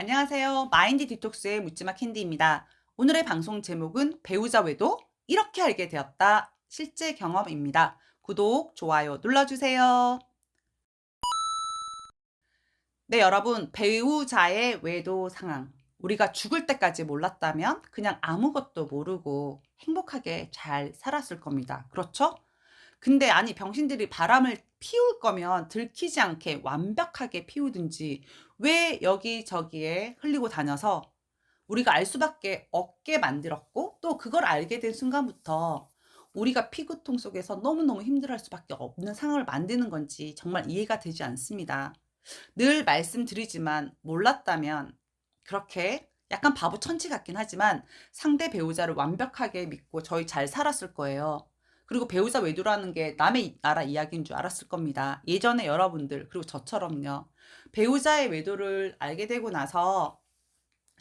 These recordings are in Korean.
안녕하세요. 마인드 디톡스의 묻지마 캔디입니다. 오늘의 방송 제목은 배우자 외도 이렇게 알게 되었다. 실제 경험입니다. 구독, 좋아요 눌러주세요. 네, 여러분. 배우자의 외도 상황. 우리가 죽을 때까지 몰랐다면 그냥 아무것도 모르고 행복하게 잘 살았을 겁니다. 그렇죠? 근데 아니 병신들이 바람을 피울 거면 들키지 않게 완벽하게 피우든지 왜 여기저기에 흘리고 다녀서 우리가 알 수밖에 없게 만들었고 또 그걸 알게 된 순간부터 우리가 피고통 속에서 너무너무 힘들어 할 수밖에 없는 상황을 만드는 건지 정말 이해가 되지 않습니다. 늘 말씀드리지만 몰랐다면 그렇게 약간 바보 천치 같긴 하지만 상대 배우자를 완벽하게 믿고 저희 잘 살았을 거예요. 그리고 배우자 외도라는 게 남의 나라 이야기인 줄 알았을 겁니다. 예전에 여러분들 그리고 저처럼요. 배우자의 외도를 알게 되고 나서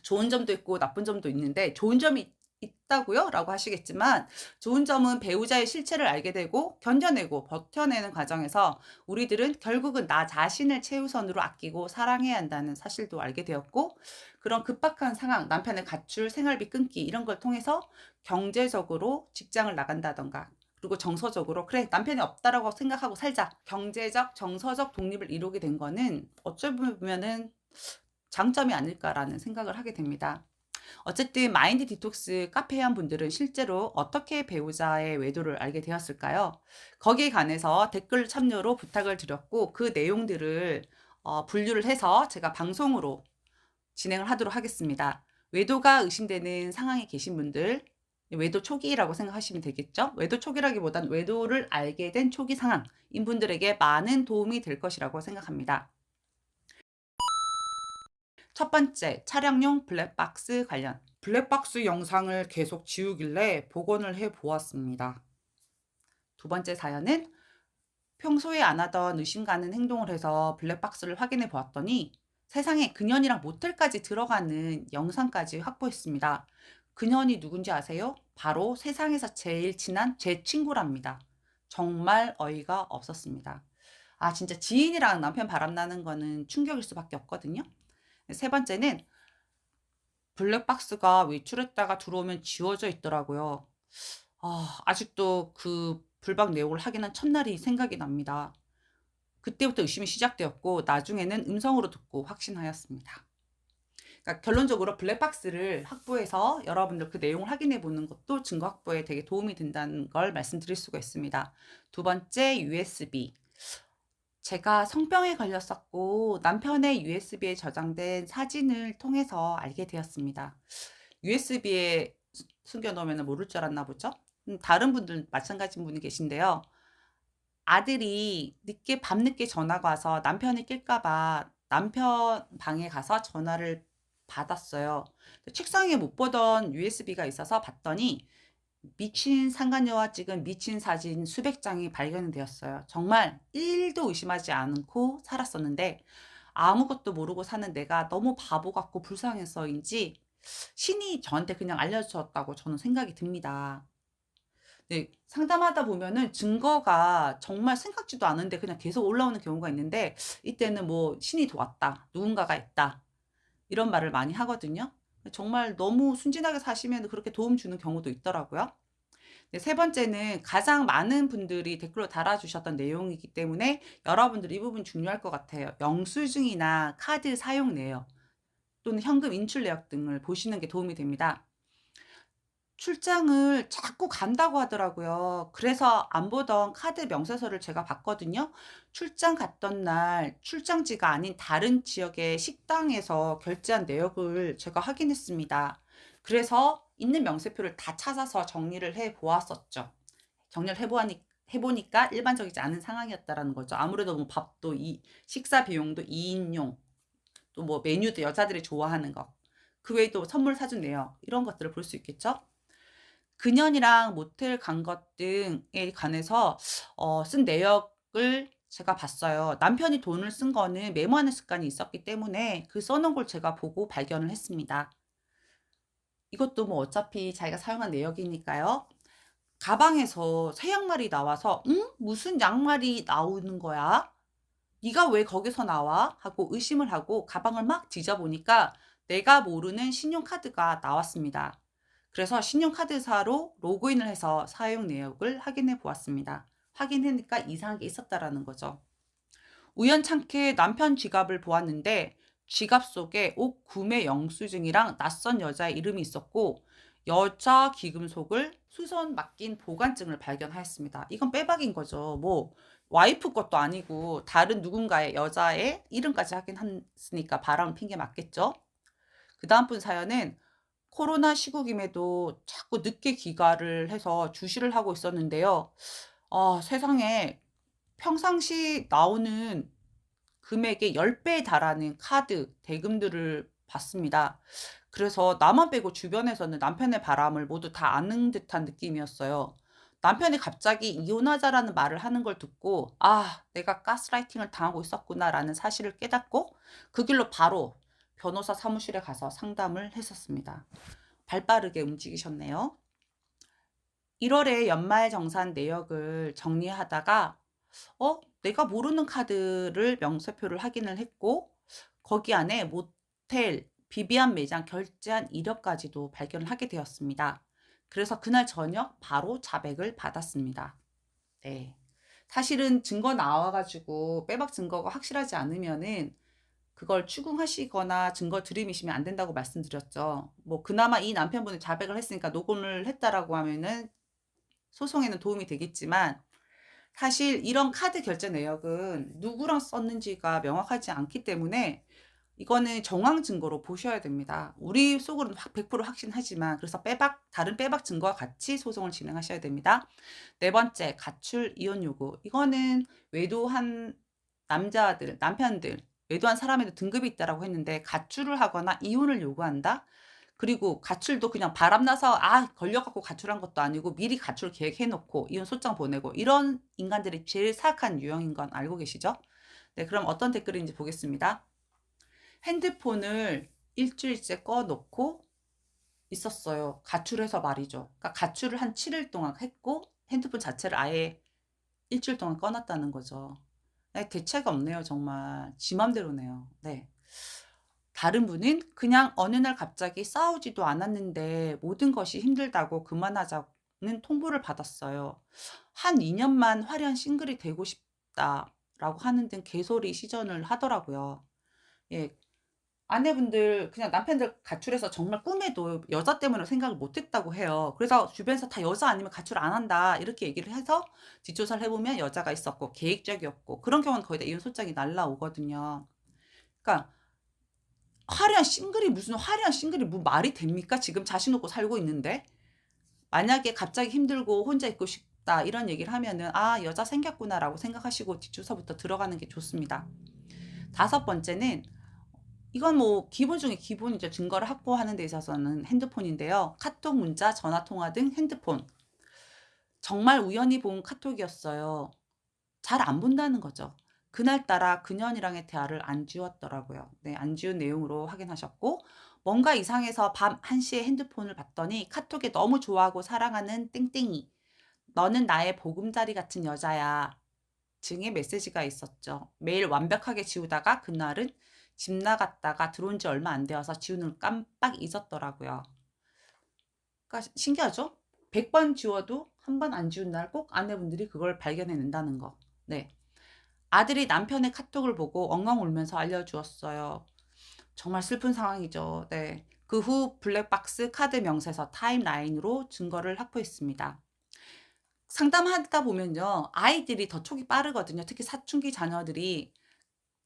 좋은 점도 있고 나쁜 점도 있는데 좋은 점이 있다고요? 라고 하시겠지만 좋은 점은 배우자의 실체를 알게 되고 견뎌내고 버텨내는 과정에서 우리들은 결국은 나 자신을 최우선으로 아끼고 사랑해야 한다는 사실도 알게 되었고 그런 급박한 상황, 남편의 가출, 생활비 끊기 이런 걸 통해서 경제적으로 직장을 나간다던가 그리고 정서적으로 그래 남편이 없다라고 생각하고 살자 경제적 정서적 독립을 이루게 된 거는 어쩌면은 장점이 아닐까라는 생각을 하게 됩니다. 어쨌든 마인드 디톡스 카페 한 분들은 실제로 어떻게 배우자의 외도를 알게 되었을까요? 거기에 관해서 댓글 참여로 부탁을 드렸고 그 내용들을 어, 분류를 해서 제가 방송으로 진행을 하도록 하겠습니다. 외도가 의심되는 상황에 계신 분들 외도 초기라고 생각하시면 되겠죠. 외도 초기라기보단 외도를 알게 된 초기 상황 인 분들에게 많은 도움이 될 것이라고 생각합니다. 첫 번째, 차량용 블랙박스 관련. 블랙박스 영상을 계속 지우길래 복원을 해 보았습니다. 두 번째 사연은 평소에 안 하던 의심 가는 행동을 해서 블랙박스를 확인해 보았더니 세상에 그년이랑 모텔까지 들어가는 영상까지 확보했습니다. 그년이 누군지 아세요? 바로 세상에서 제일 친한 제 친구랍니다. 정말 어이가 없었습니다. 아, 진짜 지인이랑 남편 바람나는 거는 충격일 수밖에 없거든요. 세 번째는 블랙박스가 외출했다가 들어오면 지워져 있더라고요. 아, 아직도 그 불박 내용을 확인한 첫날이 생각이 납니다. 그때부터 의심이 시작되었고 나중에는 음성으로 듣고 확신하였습니다. 그러니까 결론적으로 블랙박스를 확보해서 여러분들 그 내용을 확인해 보는 것도 증거 확보에 되게 도움이 된다는 걸 말씀드릴 수가 있습니다. 두 번째 USB. 제가 성병에 걸렸었고 남편의 USB에 저장된 사진을 통해서 알게 되었습니다. USB에 숨겨 놓으면 모를 줄 알았나 보죠? 음, 다른 분들 마찬가지인 분이 계신데요. 아들이 늦게 밤늦게 전화가 와서 남편이 낄까봐 남편 방에 가서 전화를 받았어요. 책상에 못 보던 USB가 있어서 봤더니 미친 상간녀와 찍은 미친 사진 수백 장이 발견이 되었어요. 정말 1도 의심하지 않고 살았었는데 아무것도 모르고 사는 내가 너무 바보 같고 불쌍해서인지 신이 저한테 그냥 알려주었다고 저는 생각이 듭니다. 네, 상담하다 보면은 증거가 정말 생각지도 않은데 그냥 계속 올라오는 경우가 있는데 이때는 뭐 신이 도왔다, 누군가가 있다 이런 말을 많이 하거든요. 정말 너무 순진하게 사시면 그렇게 도움 주는 경우도 있더라고요. 네, 세 번째는 가장 많은 분들이 댓글로 달아주셨던 내용이기 때문에 여러분들 이 부분 중요할 것 같아요. 영수증이나 카드 사용 내역 또는 현금 인출 내역 등을 보시는 게 도움이 됩니다. 출장을 자꾸 간다고 하더라고요. 그래서 안 보던 카드 명세서를 제가 봤거든요. 출장 갔던 날 출장지가 아닌 다른 지역의 식당에서 결제한 내역을 제가 확인했습니다. 그래서 있는 명세표를 다 찾아서 정리를 해 보았었죠. 정리를 해 보니 해보니까 일반적이지 않은 상황이었다라는 거죠. 아무래도 뭐 밥도 이 식사 비용도 2인용 또 뭐 메뉴도 여자들이 좋아하는 거. 그 외에도 선물 사준 내역 이런 것들을 볼 수 있겠죠. 그년이랑 모텔 간 것 등에 관해서 어, 쓴 내역을 제가 봤어요. 남편이 돈을 쓴 거는 메모하는 습관이 있었기 때문에 그 써놓은 걸 제가 보고 발견을 했습니다. 이것도 뭐 어차피 자기가 사용한 내역이니까요. 가방에서 새 양말이 나와서 응? 무슨 양말이 나오는 거야? 네가 왜 거기서 나와? 하고 의심을 하고 가방을 막 뒤져보니까 내가 모르는 신용카드가 나왔습니다. 그래서 신용카드사로 로그인을 해서 사용 내역을 확인해 보았습니다. 확인하니까 이상한 게 있었다라는 거죠. 우연찮게 남편 지갑을 보았는데 지갑 속에 옷 구매 영수증이랑 낯선 여자의 이름이 있었고 여자 기금속을 수선 맡긴 보관증을 발견하였습니다. 이건 빼박인 거죠. 뭐 와이프 것도 아니고 다른 누군가의 여자의 이름까지 확인했으니까 바람 핑계 맞겠죠. 그 다음 분 사연은 코로나 시국임에도 자꾸 늦게 귀가를 해서 주시를 하고 있었는데요. 아, 세상에 평상시 나오는 금액의 10배에 달하는 카드, 대금들을 받습니다. 그래서 나만 빼고 주변에서는 남편의 바람을 모두 다 아는 듯한 느낌이었어요. 남편이 갑자기 이혼하자라는 말을 하는 걸 듣고, 아, 내가 가스라이팅을 당하고 있었구나라는 사실을 깨닫고, 그 길로 바로 변호사 사무실에 가서 상담을 했었습니다. 발 빠르게 움직이셨네요. 1월에 연말 정산 내역을 정리하다가 어, 내가 모르는 카드를 명세표를 확인을 했고 거기 안에 모텔, 비비안 매장 결제한 이력까지도 발견을 하게 되었습니다. 그래서 그날 저녁 바로 자백을 받았습니다. 네. 사실은 증거 나와가지고 빼박 증거가 확실하지 않으면은 그걸 추궁하시거나 증거 들이미시면 안 된다고 말씀드렸죠. 뭐 그나마 이 남편분이 자백을 했으니까 녹음을 했다라고 하면은 소송에는 도움이 되겠지만 사실 이런 카드 결제 내역은 누구랑 썼는지가 명확하지 않기 때문에 이거는 정황 증거로 보셔야 됩니다. 우리 속으로는 확 100% 확신하지만 그래서 빼박 다른 빼박 증거와 같이 소송을 진행하셔야 됩니다. 네 번째 가출 이혼 요구 이거는 외도한 남자들 남편들 외도한 사람에도 등급이 있다라고 했는데 가출을 하거나 이혼을 요구한다. 그리고 가출도 그냥 바람나서 아 걸려갖고 가출한 것도 아니고 미리 가출 계획해놓고 이혼 소장 보내고 이런 인간들이 제일 사악한 유형인 건 알고 계시죠? 네 그럼 어떤 댓글인지 보겠습니다. 핸드폰을 일주일째 꺼놓고 있었어요. 가출해서 말이죠. 그러니까 가출을 한 7일 동안 했고 핸드폰 자체를 아예 일주일 동안 꺼놨다는 거죠. 네, 대체가 없네요, 정말. 지 맘대로네요. 네. 다른 분은 그냥 어느 날 갑자기 싸우지도 않았는데 모든 것이 힘들다고 그만하자는 통보를 받았어요. 한 2년만 화려한 싱글이 되고 싶다라고 하는 등 개소리 시전을 하더라고요. 예. 아내분들 그냥 남편들 가출해서 정말 꿈에도 여자 때문에 생각을 못 했다고 해요. 그래서 주변에서 다 여자 아니면 가출 안 한다 이렇게 얘기를 해서 뒷조사를 해보면 여자가 있었고 계획적이었고 그런 경우는 거의 다 이혼 소장이 날라오거든요. 그러니까 화려한 싱글이 무슨 화려한 싱글이 뭐 말이 됩니까? 지금 자신 없고 살고 있는데 만약에 갑자기 힘들고 혼자 있고 싶다 이런 얘기를 하면은 아 여자 생겼구나라고 생각하시고 뒷조사부터 들어가는 게 좋습니다. 다섯 번째는 이건 뭐 기본 중에 기본이죠. 증거를 확보하는 데 있어서는 핸드폰인데요. 카톡, 문자, 전화 통화 등 핸드폰. 정말 우연히 본 카톡이었어요. 잘 안 본다는 거죠. 그날따라 그년이랑의 대화를 안 지웠더라고요. 네, 안 지운 내용으로 확인하셨고 뭔가 이상해서 밤 1시에 핸드폰을 봤더니 카톡에 너무 좋아하고 사랑하는 땡땡이 너는 나의 보금자리 같은 여자야 증의 메시지가 있었죠. 매일 완벽하게 지우다가 그날은 집 나갔다가 들어온 지 얼마 안 되어서 지우는 깜빡 잊었더라고요. 그러니까 신기하죠? 100번 지워도 한 번 안 지운 날 꼭 아내분들이 그걸 발견해낸다는 거. 네. 아들이 남편의 카톡을 보고 엉엉 울면서 알려주었어요. 정말 슬픈 상황이죠. 네. 그 후 블랙박스 카드 명세서 타임라인으로 증거를 확보했습니다. 상담하다 보면요. 아이들이 더 촉이 빠르거든요. 특히 사춘기 자녀들이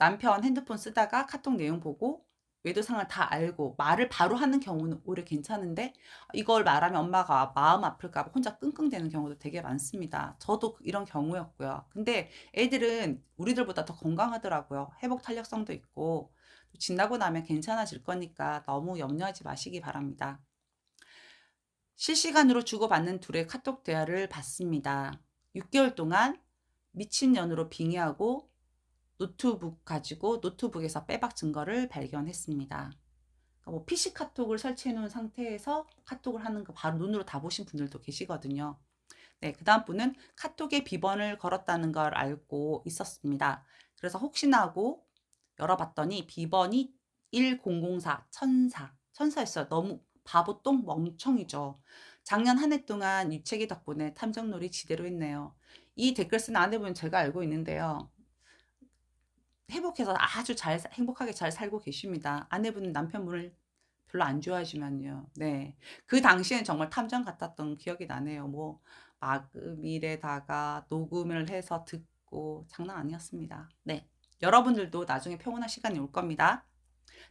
남편 핸드폰 쓰다가 카톡 내용 보고 외도 상황을 다 알고 말을 바로 하는 경우는 오히려 괜찮은데 이걸 말하면 엄마가 마음 아플까 봐 혼자 끙끙대는 경우도 되게 많습니다. 저도 이런 경우였고요. 근데 애들은 우리들보다 더 건강하더라고요. 회복 탄력성도 있고 지나고 나면 괜찮아질 거니까 너무 염려하지 마시기 바랍니다. 실시간으로 주고받는 둘의 카톡 대화를 봤습니다. 6개월 동안 미친년으로 빙의하고 노트북 가지고 노트북에서 빼박 증거를 발견했습니다. 그러니까 뭐 PC 카톡을 설치해 놓은 상태에서 카톡을 하는 거 바로 눈으로 다 보신 분들도 계시거든요. 네, 그 다음 분은 카톡에 비번을 걸었다는 걸 알고 있었습니다. 그래서 혹시나 하고 열어봤더니 비번이 1004 천사 천사였어요. 너무 바보 똥 멍청이죠. 작년 한 해 동안 유책이 덕분에 탐정놀이 지대로 했네요. 이 댓글 쓴 아내분 제가 알고 있는데요. 회복해서 아주 잘 사- 행복하게 잘 살고 계십니다. 아내분은 남편분을 별로 안 좋아하지만요. 네. 그 당시엔 정말 탐정 같았던 기억이 나네요. 뭐 막음일에다가 녹음을 해서 듣고 장난 아니었습니다. 네. 여러분들도 나중에 평온한 시간이 올 겁니다.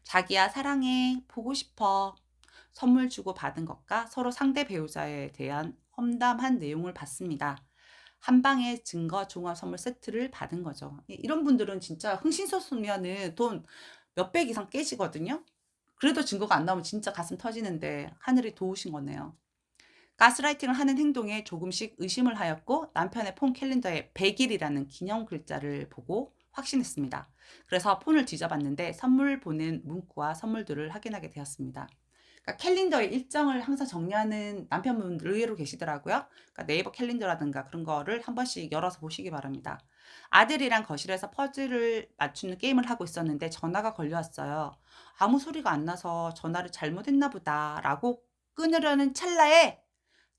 자기야 사랑해 보고 싶어 선물 주고 받은 것과 서로 상대 배우자에 대한 험담한 내용을 봤습니다. 한 방에 증거 종합 선물 세트를 받은 거죠. 이- 이런 분들은 진짜 흥신소수면은 돈 몇백 이상 깨지거든요. 그래도 증거가 안 나오면 진짜 가슴 터지는데 하늘이 도우신 거네요. 가스라이팅을 하는 행동에 조금씩 의심을 하였고 남편의 폰 캘린더에 100일이라는 기념 글자를 보고 확신했습니다. 그래서 폰을 뒤져봤는데 선물 보낸 문구와 선물들을 확인하게 되었습니다. 그러니까 캘린더에 일정을 항상 정리하는 남편분들 의외로 계시더라고요. 그러니까 네이버 캘린더라든가 그런 거를 한 번씩 열어서 보시기 바랍니다. 아들이랑 거실에서 퍼즐을 맞추는 게임을 하고 있었는데 전화가 걸려왔어요. 아무 소리가 안 나서 전화를 잘못했나 보다라고 끊으려는 찰나에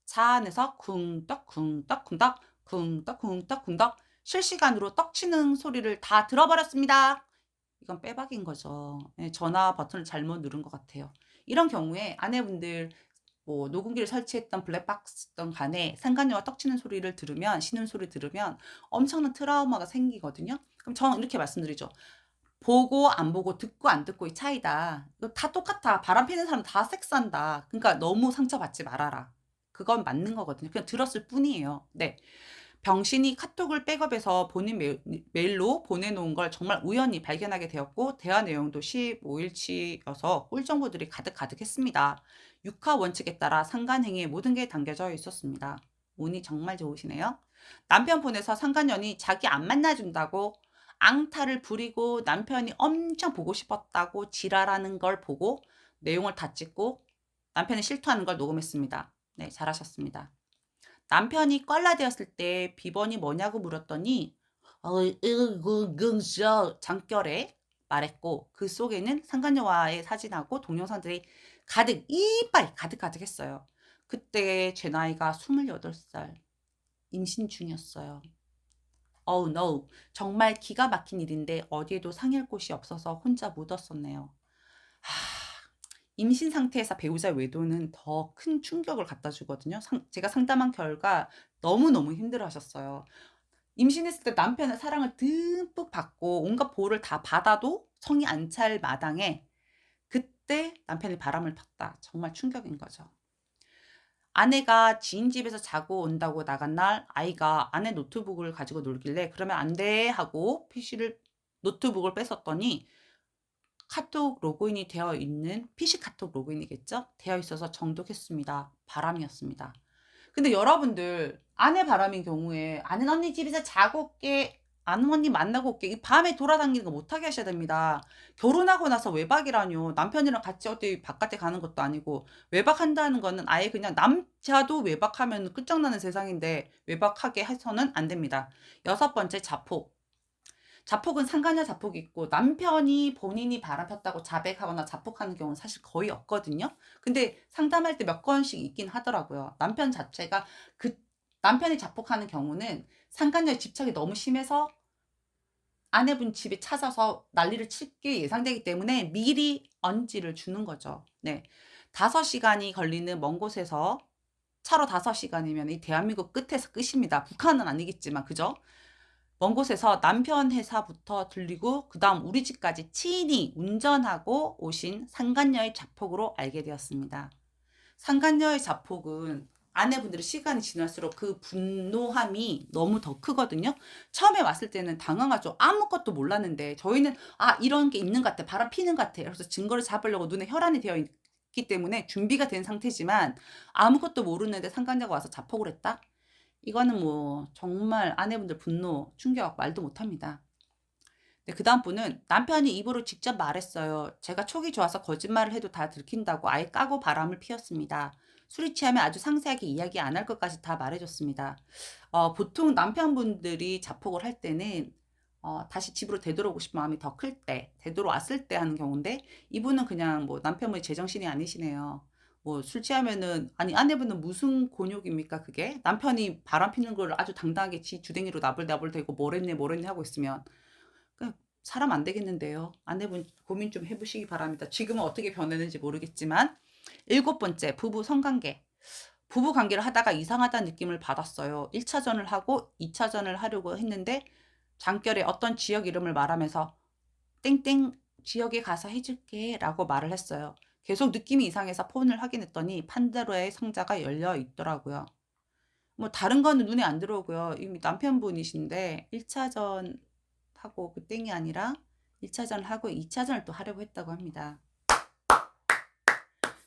차 안에서 쿵떡 쿵떡 쿵떡 쿵떡 쿵떡 쿵떡 실시간으로 떡치는 소리를 다 들어버렸습니다. 이건 빼박인 거죠. 예, 전화 버튼을 잘못 누른 것 같아요. 이런 경우에 아내분들 뭐 녹음기를 설치했던 블랙박스든 간에 상간녀와 떡치는 소리를 들으면 신음 소리 들으면 엄청난 트라우마가 생기거든요. 그럼 저는 이렇게 말씀드리죠. 보고 안 보고 듣고 안 듣고의 차이다. 다 똑같아. 바람 피는 사람 다 섹스한다. 그러니까 너무 상처받지 말아라. 그건 맞는 거거든요. 그냥 들었을 뿐이에요. 네. 병신이 카톡을 백업해서 본인 메- 메일로 보내놓은 걸 정말 우연히 발견하게 되었고 대화 내용도 15일치여서 꿀 정보들이 가득가득했습니다. 육하 원칙에 따라 상간행위에 모든 게 담겨져 있었습니다. 운이 정말 좋으시네요. 남편 폰에서 상간년이 자기 안 만나준다고 앙탈을 부리고 남편이 엄청 보고 싶었다고 지랄하는 걸 보고 내용을 다 찍고 남편이 실토하는 걸 녹음했습니다. 네, 잘하셨습니다. 남편이 꽐라되었을 때 비번이 뭐냐고 물었더니 어, 긍셔 장결에 말했고 그 속에는 상간녀와의 사진하고 동영상들이 가득 이빨 가득 가득했어요. 그때 제 나이가 28살 임신 중이었어요. 어우 no 정말 기가 막힌 일인데 어디에도 상의할 곳이 없어서 혼자 묻었었네요. 하, 임신 상태에서 배우자 외도는 더 큰 충격을 갖다 주거든요. 상- 제가 상담한 결과 너무너무 힘들어 하셨어요. 임신했을 때 남편의 사랑을 듬뿍 받고 온갖 보호를 다 받아도 성이 안 찰 마당에 그때 남편이 바람을 폈다. 정말 충격인 거죠. 아내가 지인 집에서 자고 온다고 나간 날 아이가 아내 노트북을 가지고 놀길래 그러면 안 돼 하고 PC를 노트북을 뺏었더니 카톡 로그인이 되어 있는 PC 카톡 로그인이겠죠? 되어 있어서 정독했습니다. 바람이었습니다. 근데 여러분들 아내 바람인 경우에 아는 언니 집에서 자고 올게 아는 언니 만나고 올게 이 밤에 돌아다니는 거 못하게 하셔야 됩니다. 결혼하고 나서 외박이라뇨 남편이랑 같이 어디 바깥에 가는 것도 아니고 외박한다는 거는 아예 그냥 남자도 외박하면 끝장나는 세상인데 외박하게 해서는 안 됩니다. 여섯 번째 자폭 자폭은 상간녀 자폭이 있고 남편이 본인이 바람 폈다고 자백하거나 자폭하는 경우는 사실 거의 없거든요. 근데 상담할 때 몇 건씩 있긴 하더라고요. 남편 자체가 그 남편이 자폭하는 경우는 상간녀의 집착이 너무 심해서 아내분 집에 찾아서 난리를 칠 게 예상되기 때문에 미리 언지를 주는 거죠. 네. 다섯 시간이 걸리는 먼 곳에서 차로 다섯 시간이면 이 대한민국 끝에서 끝입니다. 북한은 아니겠지만 그죠? 먼 곳에서 남편 회사부터 들리고 그다음 우리 집까지 친히 운전하고 오신 상간녀의 자폭으로 알게 되었습니다. 상간녀의 자폭은 아내분들이 시간이 지날수록 그 분노함이 너무 더 크거든요. 처음에 왔을 때는 당황하죠. 아무것도 몰랐는데 저희는 아 이런 게 있는 것 같아. 바람 피는 것 같아. 그래서 증거를 잡으려고 눈에 혈안이 되어 있기 때문에 준비가 된 상태지만 아무것도 모르는데 상간녀가 와서 자폭을 했다? 이거는 뭐 정말 아내분들 분노, 충격 말도 못합니다. 네, 그 다음 분은 남편이 입으로 직접 말했어요. 제가 촉이 좋아서 거짓말을 해도 다 들킨다고 아예 까고 바람을 피웠습니다. 술이 취하면 아주 상세하게 이야기 안 할 것까지 다 말해줬습니다. 어, 보통 남편분들이 자폭을 할 때는 어, 다시 집으로 되돌아오고 싶은 마음이 더 클 때, 되돌아왔을 때 하는 경우인데, 이분은 그냥 뭐 남편분이 제정신이 아니시네요. 뭐 술 취하면은, 아니, 아내분은 무슨 곤욕입니까, 그게? 남편이 바람 피는 걸 아주 당당하게 지 주댕이로 나불나불 대고 뭘 했네 하고 있으면, 그냥 사람 안 되겠는데요. 아내분 고민 좀 해보시기 바랍니다. 지금은 어떻게 변했는지 모르겠지만, 일곱 번째, 부부 성관계. 부부 관계를 하다가 이상하다는 느낌을 받았어요. 1차전을 하고 2차전을 하려고 했는데 장결에 어떤 지역 이름을 말하면서 땡땡 지역에 가서 해줄게 라고 말을 했어요. 계속 느낌이 이상해서 폰을 확인했더니 판도라의 상자가 열려 있더라고요. 뭐 다른 거는 눈에 안 들어오고요. 이미 남편분이신데 1차전 하고 그 땡이 아니라 1차전 하고 2차전을 또 하려고 했다고 합니다.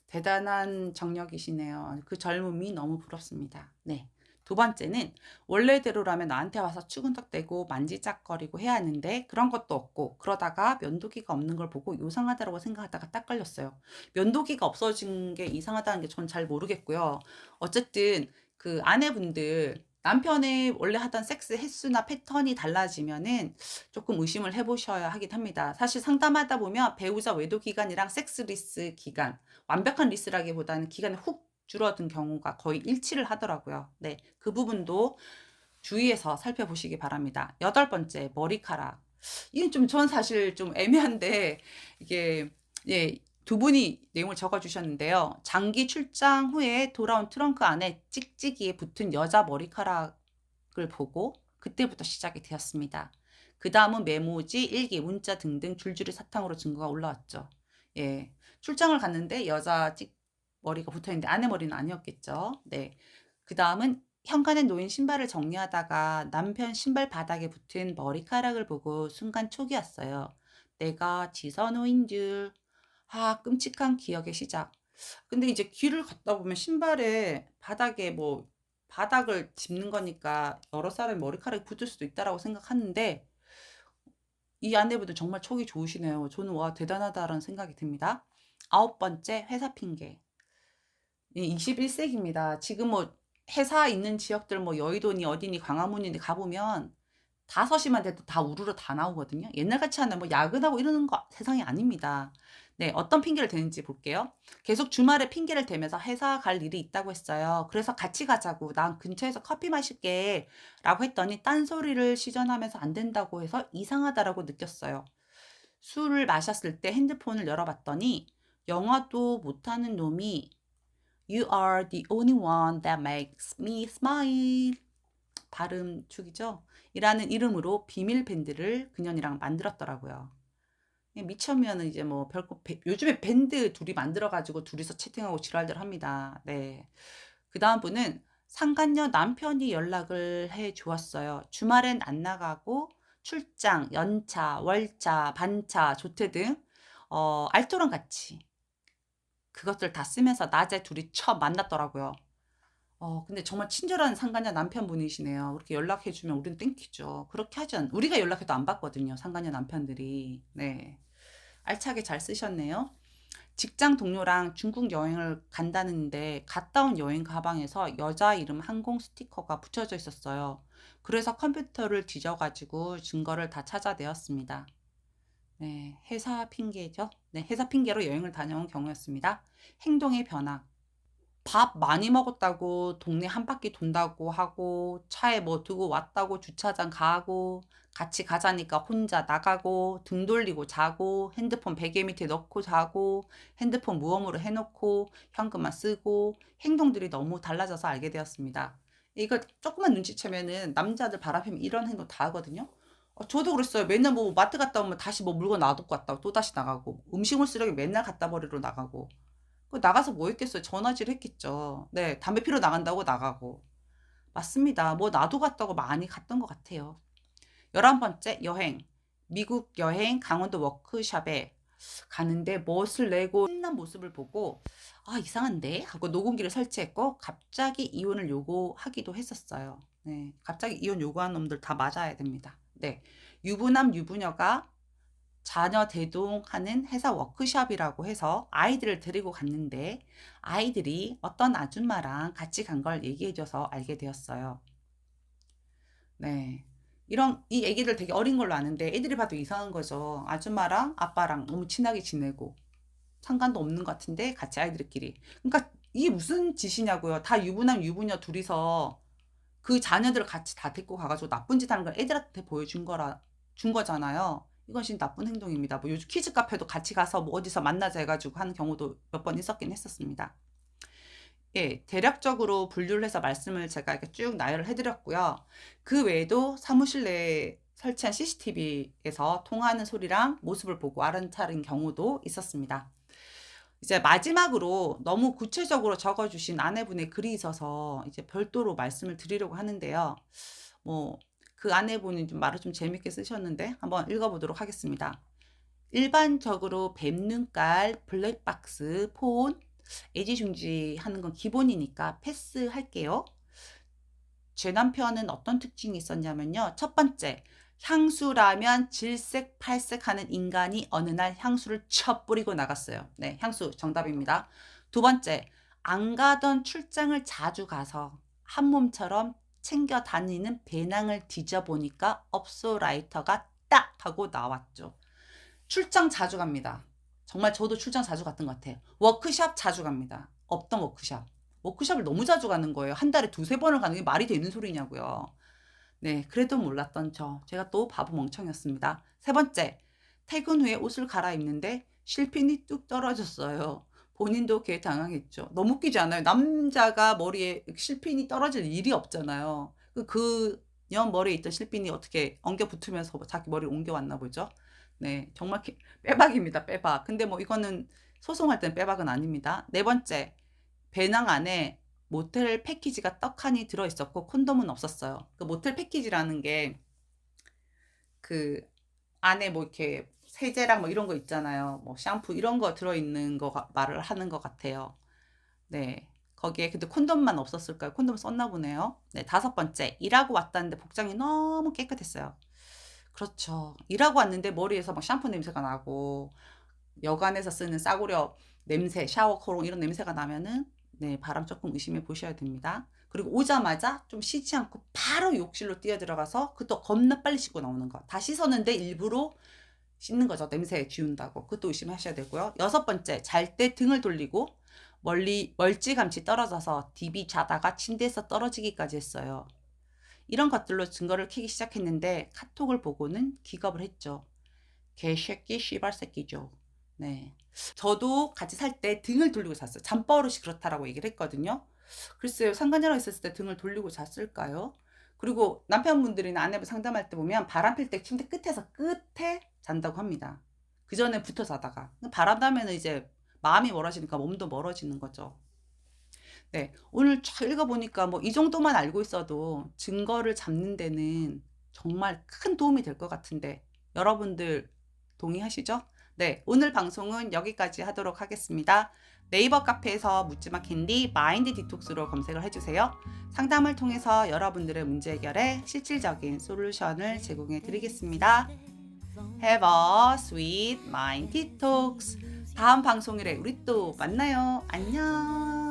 대단한 정력이시네요. 그 젊음이 너무 부럽습니다. 네. 두 번째는 원래대로라면 나한테 와서 추근덕대고 만지작거리고 해야 하는데 그런 것도 없고 그러다가 면도기가 없는 걸 보고 이상하다라고 생각하다가 딱 걸렸어요. 면도기가 없어진 게 이상하다는 게 전 잘 모르겠고요. 어쨌든 그 아내분들 남편의 원래 하던 섹스 횟수나 패턴이 달라지면은 조금 의심을 해보셔야 하긴 합니다. 사실 상담하다 보면 배우자 외도 기간이랑 섹스 리스 기간, 완벽한 리스라기보다는 기간이 훅 줄어든 경우가 거의 일치를 하더라고요. 네, 그 부분도 주의해서 살펴보시기 바랍니다. 여덟 번째, 머리카락. 이건 좀 전 사실 좀 애매한데 이게 예, 두 분이 내용을 적어 주셨는데요. 장기 출장 후에 돌아온 트렁크 안에 찍찍이에 붙은 여자 머리카락을 보고 그때부터 시작이 되었습니다. 그 다음은 메모지, 일기, 문자 등등 줄줄이 사탕으로 증거가 올라왔죠. 예. 출장을 갔는데 여자 찍 머리가 붙어 있는데 아내 머리는 아니었겠죠. 네. 그 다음은 현관에 놓인 신발을 정리하다가 남편 신발 바닥에 붙은 머리카락을 보고 순간 왔어요. 내가 지선호인 줄. 아, 끔찍한 기억의 시작. 근데 이제 길을 걷다 보면 신발에 바닥에 뭐 바닥을 짚는 거니까 여러 사람의 머리카락이 붙을 수도 있다라고 생각하는데 이 아내분들 정말 촉이 좋으시네요. 저는 와 대단하다라는 생각이 듭니다. 아홉 번째 회사 핑계. 21세기입니다. 지금 뭐 회사 있는 지역들 뭐 여의도니 어디니 광화문이니 가보면 5시만 돼도 다 우르르 다 나오거든요. 옛날같이 하는 뭐 야근하고 이러는 거 세상이 아닙니다. 네, 어떤 핑계를 대는지 볼게요. 계속 주말에 핑계를 대면서 회사 갈 일이 있다고 했어요. 그래서 같이 가자고. 난 근처에서 커피 마실게. 라고 했더니 딴소리를 시전하면서 안 된다고 해서 이상하다라고 느꼈어요. 술을 마셨을 때 핸드폰을 열어봤더니 영화도 못하는 놈이 You are the only one that makes me smile. 발음 축이죠. 이라는 이름으로 비밀 밴드를 그년이랑 만들었더라고요. 미쳐면은 이제 뭐 별거 배- 요즘에 밴드 둘이 만들어 가지고 둘이서 채팅하고 지랄들 합니다. 네. 그 다음 분은 상간녀 남편이 연락을 해 주었어요. 주말엔 안 나가고 출장, 연차, 월차, 반차, 조퇴 등 어, 알토랑 같이 그것들 다 쓰면서 낮에 둘이 처음 만났더라고요. 어, 근데 정말 친절한 상간녀 남편분이시네요. 그렇게 연락해 주면 우리는 땡큐죠. 그렇게 하지 않, 우리가 연락해도 안 받거든요. 상간녀 남편들이. 네. 알차게 잘 쓰셨네요. 직장 동료랑 중국 여행을 간다는데 갔다 온 여행 가방에서 여자 이름 항공 스티커가 붙여져 있었어요. 그래서 컴퓨터를 뒤져가지고 증거를 다 찾아내었습니다. 네, 회사 핑계죠. 네, 회사 핑계로 여행을 다녀온 경우였습니다. 행동의 변화. 밥 많이 먹었다고 동네 한 바퀴 돈다고 하고 차에 뭐 두고 왔다고 주차장 가고 같이 가자니까 혼자 나가고 등 돌리고 자고 핸드폰 베개 밑에 넣고 자고 핸드폰 무음으로 해놓고 현금만 쓰고 행동들이 너무 달라져서 알게 되었습니다. 이거 조금만 눈치채면은 남자들 바람피면 이런 행동 다 하거든요. 어, 저도 그랬어요. 맨날 뭐 마트 갔다 오면 다시 뭐 물건 놔두고 갔다고 또 다시 나가고 음식물 쓰레기 맨날 갖다 버리러 나가고 그 나가서 뭐 했겠어요? 전화질 했겠죠. 네, 담배 피러 나간다고 나가고. 맞습니다. 뭐 나도 갔다고 많이 갔던 것 같아요. 열한 번째 여행. 미국 여행 강원도 워크숍에 가는데 멋을 내고 신난 모습을 보고 아 이상한데 하고 녹음기를 설치했고 갑자기 이혼을 요구하기도 했었어요. 네, 갑자기 이혼 요구하는 놈들 다 맞아야 됩니다. 네, 유부남 유부녀가 자녀 대동하는 회사 워크숍이라고 해서 아이들을 데리고 갔는데 아이들이 어떤 아줌마랑 같이 간 걸 얘기해줘서 알게 되었어요. 네. 이런 이 애기들 되게 어린 걸로 아는데 애들이 봐도 이상한 거죠. 아줌마랑 아빠랑 너무 친하게 지내고 상관도 없는 것 같은데 같이 아이들끼리. 그러니까 이게 무슨 짓이냐고요. 다 유부남 유부녀 둘이서 그 자녀들을 같이 다 데리고 가가지고 나쁜 짓 하는 걸 애들한테 보여준 거라 준 거잖아요. 이것이 나쁜 행동입니다. 뭐 요즘 키즈 카페도 같이 가서 뭐 어디서 만나자 해가지고 하는 경우도 몇 번 있었긴 했었습니다. 예, 대략적으로 분류를 해서 말씀을 제가 이렇게 쭉 나열을 해드렸고요. 그 외에도 사무실 내에 설치한 CCTV에서 통화하는 소리랑 모습을 보고 알아차린 경우도 있었습니다. 이제 마지막으로 너무 구체적으로 적어주신 아내분의 글이 있어서 이제 별도로 말씀을 드리려고 하는데요. 뭐, 그 아내분이 좀 말을 좀 재밌게 쓰셨는데 한번 읽어보도록 하겠습니다. 일반적으로 뱀 눈깔, 블랙박스, 폰, 애지중지 하는 건 기본이니까 패스할게요. 제 남편은 어떤 특징이 있었냐면요. 첫 번째, 향수라면 질색팔색 하는 인간이 어느 날 향수를 쳐 뿌리고 나갔어요. 네, 향수 정답입니다. 두 번째, 안 가던 출장을 자주 가서 한 몸처럼 챙겨 다니는 배낭을 뒤져보니까 업소 라이터가 딱 하고 나왔죠. 출장 자주 갑니다. 정말 저도 출장 자주 갔던 것 같아요. 워크샵 자주 갑니다. 없던 워크샵. 워크샵을 너무 자주 가는 거예요. 한 달에 두세 번을 가는 게 말이 되는 소리냐고요. 네, 그래도 몰랐던 저. 제가 또 바보 멍청이었습니다. 세 번째, 퇴근 후에 옷을 갈아입는데 실핀이 뚝 떨어졌어요. 본인도 걔 당황했죠. 너무 웃기지 않아요? 남자가 머리에 실핀이 떨어질 일이 없잖아요. 그, 그년 머리에 있던 실핀이 어떻게 엉겨 붙으면서 자기 머리를 옮겨왔나 보죠. 네, 정말 기- 빼박입니다. 빼박. 근데 뭐 이거는 소송할 땐 빼박은 아닙니다. 네 번째, 배낭 안에 모텔 패키지가 떡하니 들어있었고 콘돔은 없었어요. 그 모텔 패키지라는 게 그 안에 뭐 이렇게 세제랑 뭐 이런 거 있잖아요. 뭐 샴푸 이런 거 들어있는 거 가- 말을 하는 것 같아요. 네. 거기에 근데 콘돔만 없었을까요? 콘돔 썼나 보네요. 네, 다섯 번째. 일하고 왔다는데 복장이 너무 깨끗했어요. 그렇죠. 일하고 왔는데 머리에서 막 샴푸 냄새가 나고 여관에서 쓰는 싸구려 냄새, 샤워 코롱 이런 냄새가 나면은 네, 바람 조금 의심해 보셔야 됩니다. 그리고 오자마자 좀 쉬지 않고 바로 욕실로 뛰어 들어가서 그것도 겁나 빨리 씻고 나오는 거. 다 씻었는데 일부러 씻는 거죠. 냄새 지운다고. 그것도 의심하셔야 되고요. 여섯 번째, 잘 때 등을 돌리고 멀리 멀찌감치 떨어져서 DB 자다가 침대에서 떨어지기까지 했어요. 이런 것들로 증거를 캐기 시작했는데 카톡을 보고는 기겁을 했죠. 개새끼 씨발 새끼죠. 네. 저도 같이 살 때 등을 돌리고 잤어요. 잠버릇이 그렇다라고 얘기를 했거든요. 글쎄요, 상간녀랑 있었을 때 등을 돌리고 잤을까요? 그리고 남편분들이나 아내분 상담할 때 보면 바람 필 때 침대 끝에서 끝에 잔다고 합니다. 그 전에 붙어 자다가. 바람 나면 이제 마음이 멀어지니까 몸도 멀어지는 거죠. 네, 오늘 쫙 읽어보니까 뭐 이 정도만 알고 있어도 증거를 잡는 데는 정말 큰 도움이 될 것 같은데 여러분들 동의하시죠? 네, 오늘 방송은 여기까지 하도록 하겠습니다. 네이버 카페에서 묻지마 캔디 마인드 디톡스로 검색을 해주세요. 상담을 통해서 여러분들의 문제 해결에 실질적인 솔루션을 제공해 드리겠습니다. Have a sweet mind detox. 다음 방송일에 우리 또 만나요. 안녕.